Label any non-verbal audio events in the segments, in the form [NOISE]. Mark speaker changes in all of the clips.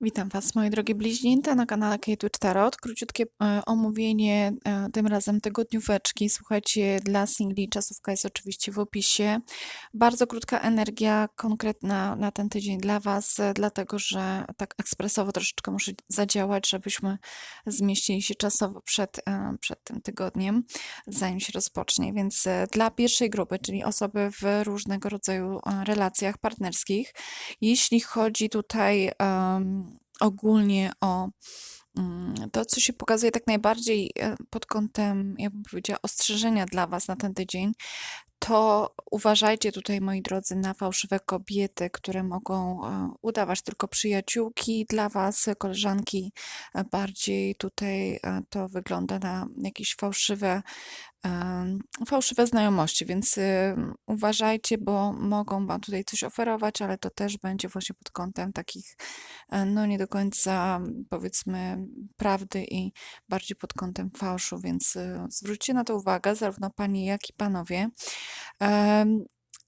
Speaker 1: Witam Was, moje drogie bliźnięta, na kanale Kate Tarot. Króciutkie e, omówienie, e, tym razem tygodnióweczki. Słuchajcie, dla singli czasówka jest oczywiście w opisie. Bardzo krótka energia, konkretna na ten tydzień dla Was, e, dlatego że tak ekspresowo troszeczkę muszę zadziałać, żebyśmy zmieścili się czasowo przed, e, przed tym tygodniem, zanim się rozpocznie. Więc e, dla pierwszej grupy, czyli osoby w różnego rodzaju e, relacjach partnerskich, jeśli chodzi tutaj em, ogólnie o mm, to, co się pokazuje tak najbardziej e, pod kątem, ja bym powiedziała, ostrzeżenia dla Was na ten tydzień, to uważajcie tutaj, moi drodzy, na fałszywe kobiety, które mogą e, udawać tylko przyjaciółki dla Was, koleżanki. E, Bardziej tutaj e, to wygląda na jakieś fałszywe, fałszywe znajomości, więc y, uważajcie, bo mogą Wam tutaj coś oferować, ale to też będzie właśnie pod kątem takich, no nie do końca, powiedzmy, prawdy i bardziej pod kątem fałszu, więc y, zwróćcie na to uwagę, zarówno Panie, jak i Panowie.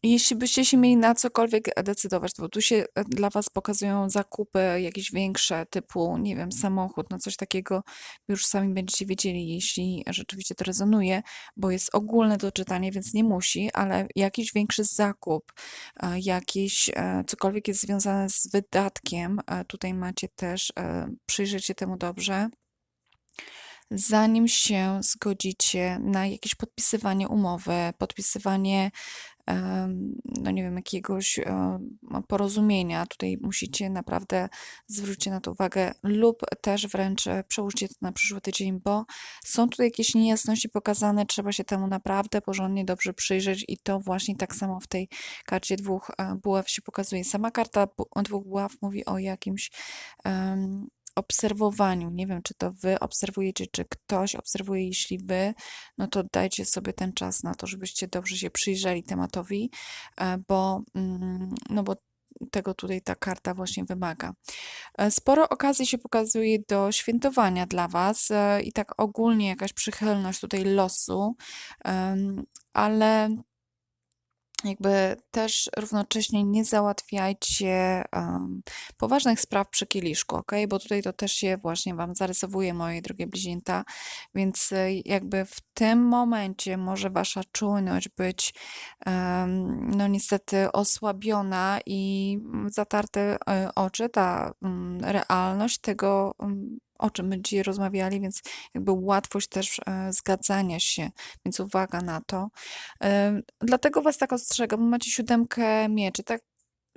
Speaker 1: Jeśli byście się mieli na cokolwiek decydować, bo tu się e, dla Was pokazują zakupy jakieś większe, typu, nie wiem, samochód, no coś takiego, już sami będziecie wiedzieli, jeśli rzeczywiście to rezonuje, bo jest ogólne to czytanie, więc nie musi, ale jakiś większy zakup, e, jakieś e, cokolwiek jest związane z wydatkiem, tutaj macie też, e, przyjrzeć się temu dobrze zanim się zgodzicie na jakieś podpisywanie umowy, podpisywanie, no nie wiem, jakiegoś e, porozumienia, tutaj musicie naprawdę zwrócić na to uwagę, lub też wręcz e, przełóżcie to na przyszły tydzień, bo są tutaj jakieś niejasności pokazane, trzeba się temu naprawdę porządnie dobrze przyjrzeć i to właśnie tak samo w tej karcie dwóch e, buław się pokazuje. Sama karta dwóch buław mówi o jakimś em, obserwowaniu. Nie wiem, czy to wy obserwujecie, czy ktoś obserwuje. Jeśli wy, no to dajcie sobie ten czas na to, żebyście dobrze się przyjrzeli tematowi, e, bo, mm, no bo tego tutaj ta karta właśnie wymaga. E, Sporo okazji się pokazuje do świętowania dla Was e, i tak ogólnie jakaś przychylność tutaj losu, ale jakby też równocześnie nie załatwiajcie um, poważnych spraw przy kieliszku, ok? Bo tutaj to też się właśnie Wam zarysowuje, moje drogie bliźnięta, więc y, jakby w tym momencie może Wasza czujność być um, no niestety osłabiona i zatarte y, oczy, ta um, realność tego um, o czym będziecie rozmawiali, więc jakby łatwość też e, zgadzania się, więc uwaga na to. Dlatego was tak ostrzegam, macie siódemkę mieczy, tak?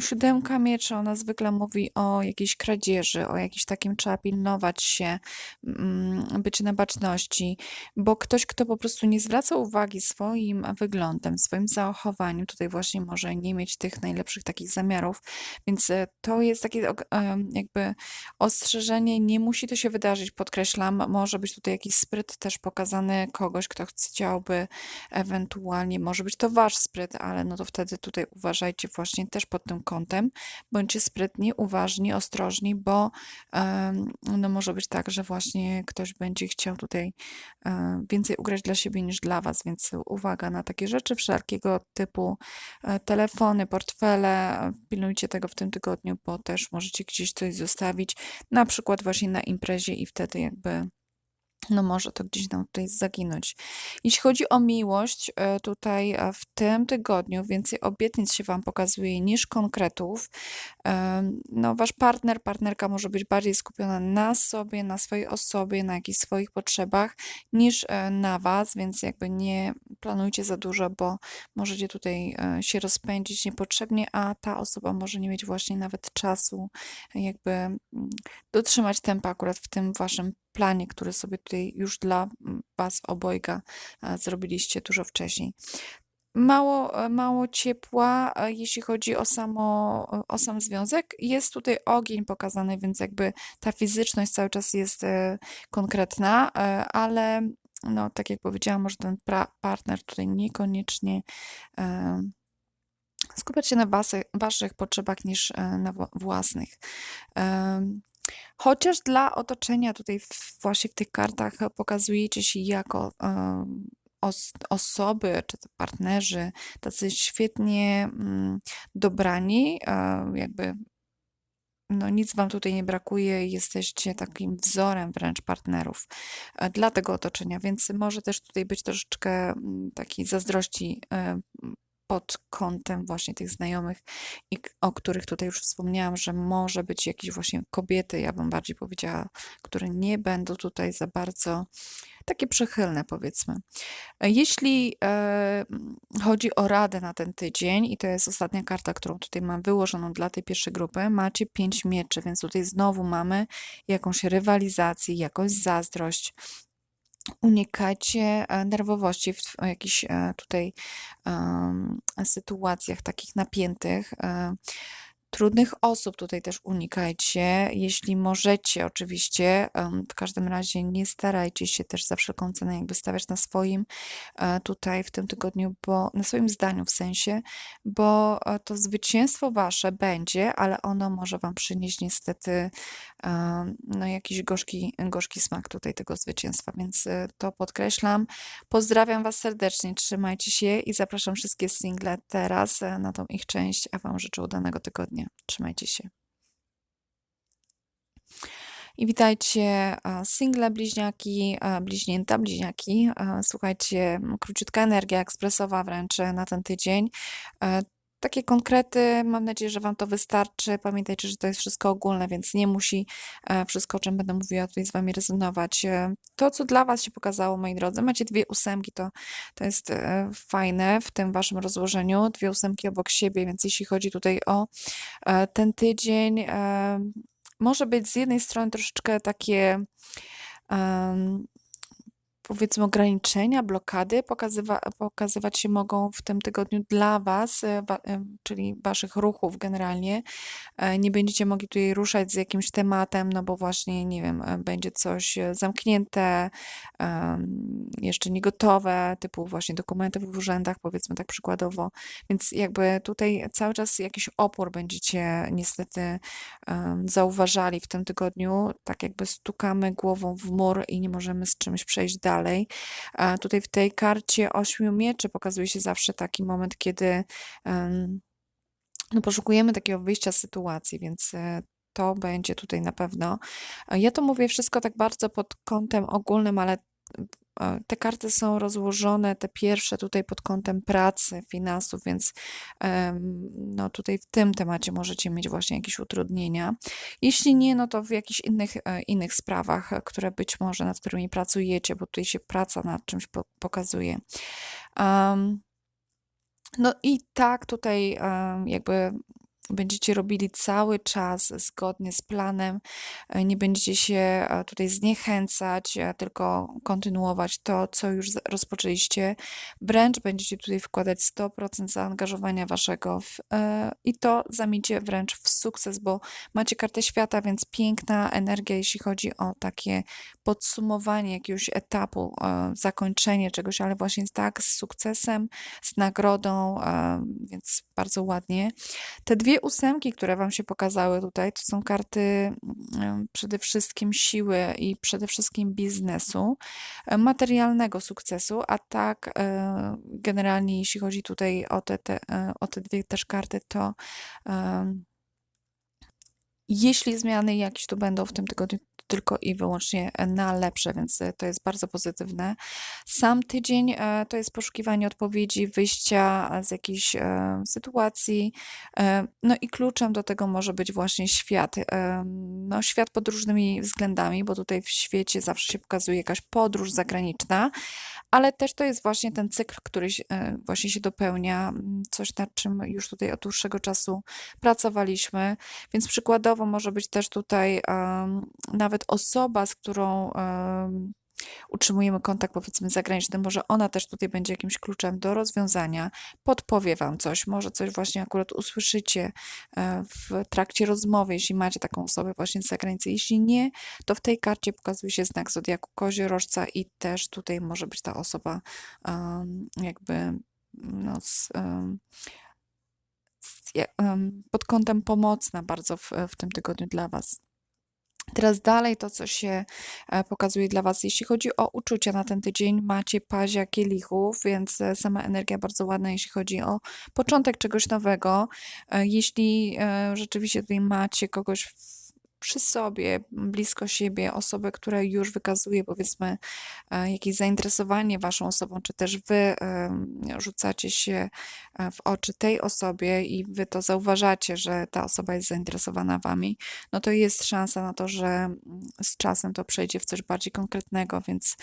Speaker 1: Siódemka mieczy, ona zwykle mówi o jakiejś kradzieży, o jakimś takim trzeba pilnować się, mm, być na baczności, bo ktoś, kto po prostu nie zwraca uwagi swoim wyglądem, swoim zachowaniem, tutaj właśnie może nie mieć tych najlepszych takich zamiarów, więc e, to jest takie em, jakby ostrzeżenie, nie musi to się wydarzyć, podkreślam, może być tutaj jakiś spryt też pokazany kogoś, kto chciałby ewentualnie, może być to wasz spryt, ale no to wtedy tutaj uważajcie właśnie też pod tym kątem, bądźcie sprytni, uważni, ostrożni, bo no może być tak, że właśnie ktoś będzie chciał tutaj więcej ugrać dla siebie niż dla was, więc uwaga na takie rzeczy wszelkiego typu e, telefony, portfele, pilnujcie tego w tym tygodniu, bo też możecie gdzieś coś zostawić, na przykład właśnie na imprezie i wtedy jakby no może to gdzieś nam tutaj zaginąć. Jeśli chodzi o miłość, e, tutaj e, w tym tygodniu więcej obietnic się Wam pokazuje niż konkretów. No, Wasz partner, partnerka może być bardziej skupiona na sobie, na swojej osobie, na jakichś swoich potrzebach niż e, na Was, więc jakby nie planujcie za dużo, bo możecie tutaj się rozpędzić niepotrzebnie, a ta osoba może nie mieć właśnie nawet czasu jakby mm, dotrzymać tempa akurat w tym Waszym planie, który sobie tutaj już dla mm, Was obojga e, zrobiliście dużo wcześniej. Mało, e, mało ciepła, e, jeśli chodzi o, samo, o sam związek. Jest tutaj ogień pokazany, więc jakby ta fizyczność cały czas jest konkretna, ale no, tak jak powiedziałam, może ten partner tutaj niekoniecznie skupiać się na waszych potrzebach niż na wła- własnych. Chociaż dla otoczenia tutaj właśnie w tych kartach pokazujecie się jako os, osoby, czy to partnerzy, tacy świetnie mm, dobrani, e, jakby no nic Wam tutaj nie brakuje jesteście takim wzorem wręcz partnerów e, dla tego otoczenia, więc może też tutaj być troszeczkę mm, takiej zazdrości e, pod kątem właśnie tych znajomych, i, o których tutaj już wspomniałam, że może być jakieś właśnie kobiety, ja bym bardziej powiedziała, które nie będą tutaj za bardzo takie przychylne, powiedzmy. Jeśli e, chodzi o radę na ten tydzień, i to jest ostatnia karta, którą tutaj mam wyłożoną dla tej pierwszej grupy, macie pięć mieczy, więc tutaj znowu mamy jakąś rywalizację, jakąś zazdrość, unikajcie e, nerwowości w jakichś e, tutaj sytuacjach takich napiętych. Trudnych osób tutaj też unikajcie, jeśli możecie oczywiście. W każdym razie nie starajcie się też za wszelką cenę jakby stawiać na swoim e, tutaj w tym tygodniu, bo na swoim zdaniu w sensie, bo e, to zwycięstwo wasze będzie, ale ono może wam przynieść niestety no jakiś gorzki, gorzki smak tutaj tego zwycięstwa, więc e, to podkreślam. Pozdrawiam was serdecznie, trzymajcie się i zapraszam wszystkie single teraz na tą ich część, a wam życzę udanego tygodnia. Trzymajcie się. I witajcie single bliźniaki, bliźnięta bliźniaki. Słuchajcie, króciutka energia ekspresowa wręcz na ten tydzień. Takie konkrety, mam nadzieję, że Wam to wystarczy. Pamiętajcie, że to jest wszystko ogólne, więc nie musi e, wszystko, o czym będę mówiła, tutaj z Wami rezonować. E, to, co dla Was się pokazało, moi drodzy, macie dwie ósemki, to, to jest e, fajne w tym Waszym rozłożeniu. Dwie ósemki obok siebie, więc jeśli chodzi tutaj o ten tydzień, może być z jednej strony troszeczkę takie powiedzmy ograniczenia, blokady pokazywa, pokazywać się mogą w tym tygodniu dla Was, e, e, czyli Waszych ruchów generalnie. E, nie będziecie mogli tutaj ruszać z jakimś tematem, no bo właśnie, nie wiem, będzie coś zamknięte, jeszcze niegotowe, typu właśnie dokumenty w urzędach, powiedzmy tak przykładowo. Więc jakby tutaj cały czas jakiś opór będziecie niestety zauważali w tym tygodniu, tak jakby stukamy głową w mur i nie możemy z czymś przejść dalej dalej. Tutaj w tej karcie ośmiu mieczy pokazuje się zawsze taki moment, kiedy no, poszukujemy takiego wyjścia z sytuacji, więc e, to będzie tutaj na pewno. Ja to mówię wszystko tak bardzo pod kątem ogólnym, ale te karty są rozłożone, te pierwsze tutaj pod kątem pracy, finansów, więc no tutaj w tym temacie możecie mieć właśnie jakieś utrudnienia. Jeśli nie, no to w jakichś innych, e, innych sprawach, które być może nad którymi pracujecie, bo tutaj się praca nad czymś pokazuje. no i tak tutaj jakby będziecie robili cały czas zgodnie z planem, e, nie będziecie się e, tutaj zniechęcać, tylko kontynuować to, co już rozpoczęliście. Wręcz będziecie tutaj wkładać 100% zaangażowania waszego w, e, i to zamiecie wręcz w sukces, bo macie kartę świata, więc piękna energia, jeśli chodzi o takie podsumowanie jakiegoś etapu, zakończenie czegoś, ale właśnie tak z sukcesem, z nagrodą, więc bardzo ładnie. Te dwie ósemki, które Wam się pokazały tutaj, to są karty mm, przede wszystkim siły i przede wszystkim biznesu, e, materialnego sukcesu, a tak e, generalnie jeśli chodzi tutaj o te, te, e, o te dwie też karty, to jeśli zmiany jakieś tu będą w tym tygodniu, tylko i wyłącznie na lepsze, więc e, to jest bardzo pozytywne. Sam tydzień e, to jest poszukiwanie odpowiedzi, wyjścia z jakiejś e, sytuacji. No i kluczem do tego może być właśnie świat. No, świat pod różnymi względami, bo tutaj w świecie zawsze się pokazuje jakaś podróż zagraniczna, ale też to jest właśnie ten cykl, który właśnie się dopełnia, coś nad czym już tutaj od dłuższego czasu pracowaliśmy. Więc przykładowo może być też tutaj um, nawet osoba, z którą utrzymujemy kontakt, powiedzmy, zagraniczny, może ona też tutaj będzie jakimś kluczem do rozwiązania, podpowie Wam coś, może coś właśnie akurat usłyszycie e, w trakcie rozmowy, jeśli macie taką osobę właśnie z zagranicy. Jeśli nie, to w tej karcie pokazuje się znak Zodiaku Koziorożca i też tutaj może być ta osoba jakby no, z, z, pod kątem pomocna bardzo w, w tym tygodniu dla Was. Teraz dalej to, co się e, pokazuje dla Was, jeśli chodzi o uczucia na ten tydzień, macie pazia kielichów, więc e, sama energia bardzo ładna, jeśli chodzi o początek czegoś nowego. E, Jeśli rzeczywiście tutaj macie kogoś przy sobie, blisko siebie, osobę, która już wykazuje, powiedzmy, e, jakieś zainteresowanie Waszą osobą, czy też Wy rzucacie się e, w oczy tej osobie i Wy to zauważacie, że ta osoba jest zainteresowana Wami, no to jest szansa na to, że mm, z czasem to przejdzie w coś bardziej konkretnego, więc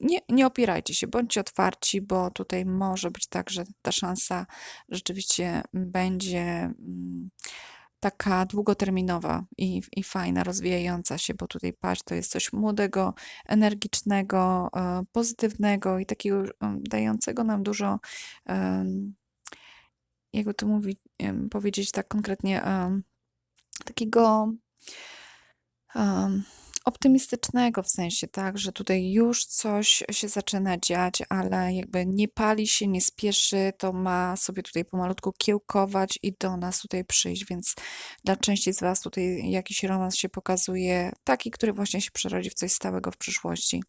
Speaker 1: nie, nie opierajcie się, bądźcie otwarci, bo tutaj może być tak, że ta szansa rzeczywiście będzie mm, taka długoterminowa i, i fajna, rozwijająca się, bo tutaj patrz, to jest coś młodego, energicznego, e, pozytywnego i takiego em, dającego nam dużo, em, jakby to mówić, em, powiedzieć tak konkretnie, takiego optymistycznego w sensie, tak, że tutaj już coś się zaczyna dziać, ale jakby nie pali się, nie spieszy, to ma sobie tutaj pomalutku kiełkować i do nas tutaj przyjść, więc dla części z Was tutaj jakiś romans się pokazuje, taki, który właśnie się przerodzi w coś stałego w przyszłości.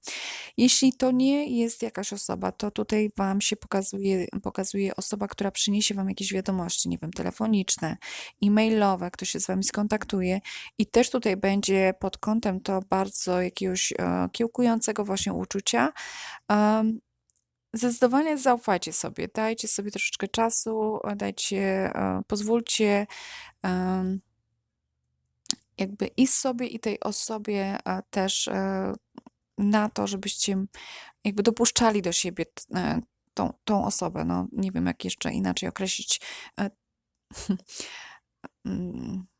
Speaker 1: Jeśli to nie jest jakaś osoba, to tutaj Wam się pokazuje, pokazuje osoba, która przyniesie Wam jakieś wiadomości, nie wiem, telefoniczne, e-mailowe, ktoś się z Wami skontaktuje i też tutaj będzie pod kątem to bardzo jakiegoś e, kiełkującego właśnie uczucia. Zdecydowanie zaufajcie sobie, dajcie sobie troszeczkę czasu, e, dajcie, e, pozwólcie jakby i sobie, i tej osobie też na to, żebyście jakby dopuszczali do siebie tą, tą osobę. No, nie wiem, jak jeszcze inaczej określić [LAUGHS]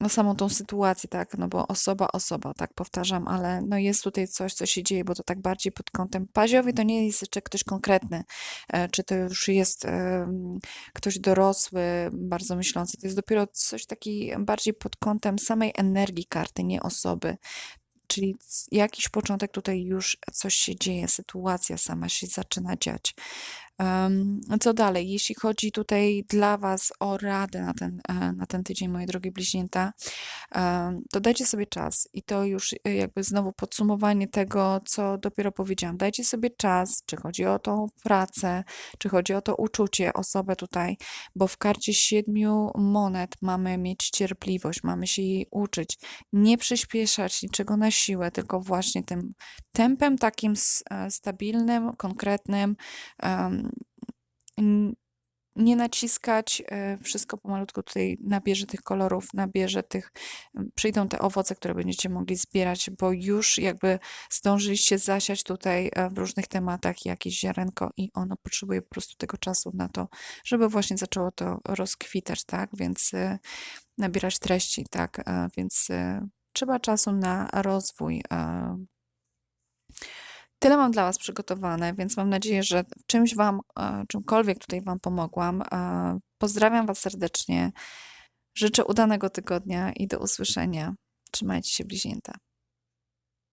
Speaker 1: no samą tą sytuację, tak, no bo osoba, osoba, tak powtarzam, ale no jest tutaj coś, co się dzieje, bo to tak bardziej pod kątem paziowy, to nie jest jeszcze ktoś konkretny, e, czy to już jest ktoś dorosły, bardzo myślący, to jest dopiero coś taki bardziej pod kątem samej energii karty, nie osoby. Czyli jakiś początek tutaj już coś się dzieje, sytuacja sama się zaczyna dziać. Co dalej? Jeśli chodzi tutaj dla Was o radę na ten, e, na ten tydzień, moje drogie bliźnięta, to dajcie sobie czas i to już e, jakby znowu podsumowanie tego, co dopiero powiedziałam. Dajcie sobie czas, czy chodzi o tą pracę, czy chodzi o to uczucie, osobę tutaj, bo w karcie siedmiu monet mamy mieć cierpliwość, mamy się jej uczyć, nie przyspieszać niczego na siłę, tylko właśnie tym tempem takim e, stabilnym, konkretnym, nie naciskać, e, wszystko pomalutku tutaj nabierze tych kolorów, nabierze tych, przyjdą te owoce, które będziecie mogli zbierać, bo już jakby zdążyliście zasiać tutaj e, w różnych tematach jakieś ziarenko i ono potrzebuje po prostu tego czasu na to, żeby właśnie zaczęło to rozkwitać, tak? Więc e, nabierać treści, tak? Więc trzeba czasu na rozwój. Tyle mam dla Was przygotowane, więc mam nadzieję, że czymś Wam, e, czymkolwiek tutaj Wam pomogłam. E, Pozdrawiam Was serdecznie. Życzę udanego tygodnia i do usłyszenia. Trzymajcie się, bliźnięta.